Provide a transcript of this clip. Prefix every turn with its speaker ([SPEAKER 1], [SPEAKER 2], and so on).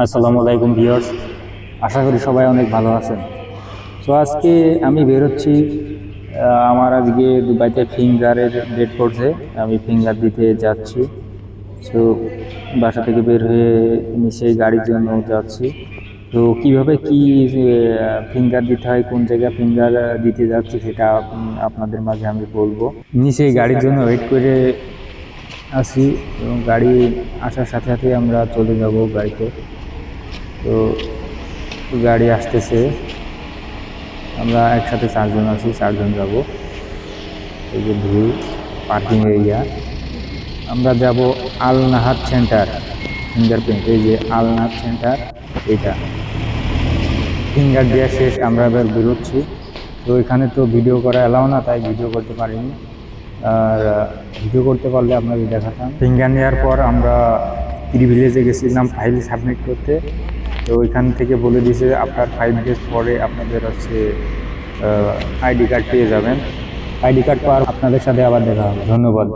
[SPEAKER 1] আসসালামু আলাইকুম ভিউয়ার্স। আশা করি সবাই অনেক ভালো আছেন। তো আজকে আমি বেরোচ্ছি আমার আজকে দুবাইতে ফিঙ্গারের ডেট পড়ছে। আমি ফিঙ্গার দিতে যাচ্ছি। তো বাসা থেকে বের হয়ে আমি সেই গাড়ির জন্য যাচ্ছি। তো কীভাবে কি ফিঙ্গার দিতে হয়, কোন জায়গায় ফিঙ্গার দিতে যাচ্ছি সেটা আপনাদের মাঝে আমি বলব। নিচেই গাড়ির জন্য ওয়েট করে আসি এবং গাড়ি আসার সাথে সাথে আমরা চলে যাব গাড়িতে। তো গাড়ি আসতেছে। আমরা একসাথে চারজন আছি, চারজন যাব। এই যে ভিউ, পার্কিং এরিয়া। আমরা যাব আল নাহার সেন্টার, ফিঙ্গারপ্রিন্ট। এই যে আল নাহার সেন্টার এটা ফিঙ্গার দেওয়া শেষ, আমরা এবার বেরোচ্ছি। তো এখানে তো ভিডিও করা এলাও না, তাই ভিডিও করতে পারিনি। ভিডিও করতে পারলে আপনাদের দেখাতাম ফিঙ্গার নেওয়ার পর আমরা প্রিভিলেজে গেছিলাম ফাইল সাবমিট করতে। তো ওইখান থেকে বলে দিয়েছে আপনার ফাইভ ডেজ পরে আপনাদের হচ্ছে আইডি কার্ড পেয়ে যাবেন। আইডি কার্ড পাওয়ার আপনাদের সাথে আবার দেখা হবে। ধন্যবাদ।